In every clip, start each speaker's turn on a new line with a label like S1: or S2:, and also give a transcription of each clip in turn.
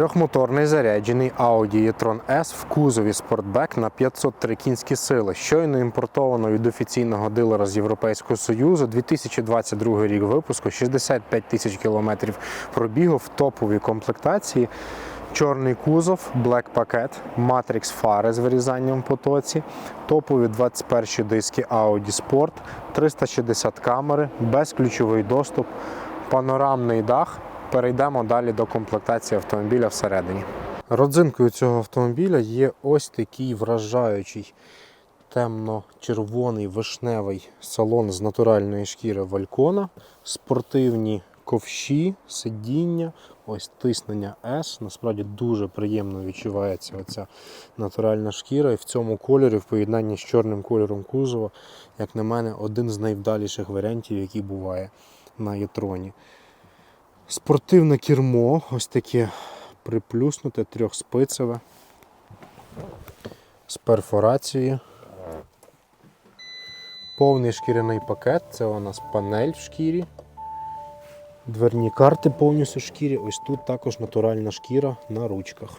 S1: Трьохмоторний заряджений Audi e-tron S в кузові Sportback на 503 кінські сили. Щойно імпортовано від офіційного дилера з Європейського Союзу. 2022 рік випуску, 65 тисяч кілометрів пробігу в топовій комплектації. Чорний кузов, Black пакет, Matrix фари з вирізанням потоці, топові 21 диски Audi Sport, 360 камери, безключовий доступ, панорамний дах. Перейдемо далі до комплектації автомобіля всередині. Родзинкою цього автомобіля є ось такий вражаючий темно-червоний вишневий салон з натуральної шкіри Валькона, спортивні ковші, сидіння, ось тиснення S. Насправді дуже приємно відчувається оця натуральна шкіра. І в цьому кольорі, в поєднанні з чорним кольором кузова, як на мене, один з найвдаліших варіантів, який буває на Єтроні. Спортивне кермо, ось таке приплюснуте, трьохспицеве, з перфорацією. Повний шкіряний пакет, це у нас панель в шкірі. Дверні карти повністю в шкірі. Ось тут також натуральна шкіра на ручках.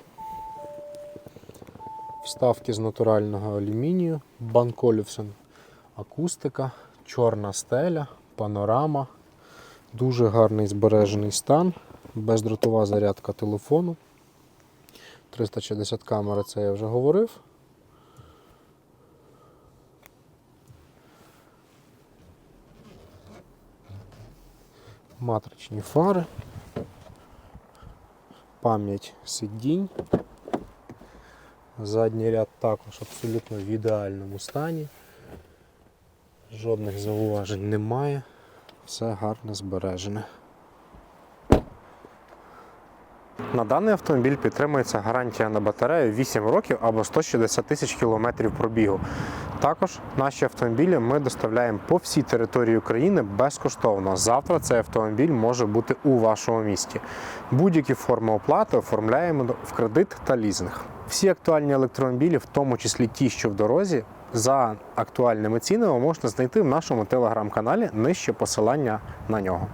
S1: Вставки з натурального алюмінію, Банк Олюфсен, акустика, чорна стеля, панорама. Дуже гарний збережений стан, бездротова зарядка телефону. 360 камери, це я вже говорив. Матричні фари, пам'ять сидінь. Задній ряд також абсолютно в ідеальному стані. Жодних зауважень немає все гарно збережене. На даний автомобіль підтримується гарантія на батарею 8 років або 160 тисяч кілометрів пробігу. Також наші автомобілі ми доставляємо по всій території України безкоштовно. Завтра цей автомобіль може бути у вашому місті. Будь-які форми оплати оформляємо в кредит та лізинг. Всі актуальні електромобілі, в тому числі ті, що в дорозі, за актуальними цінами можна знайти в нашому телеграм-каналі нижче посилання на нього.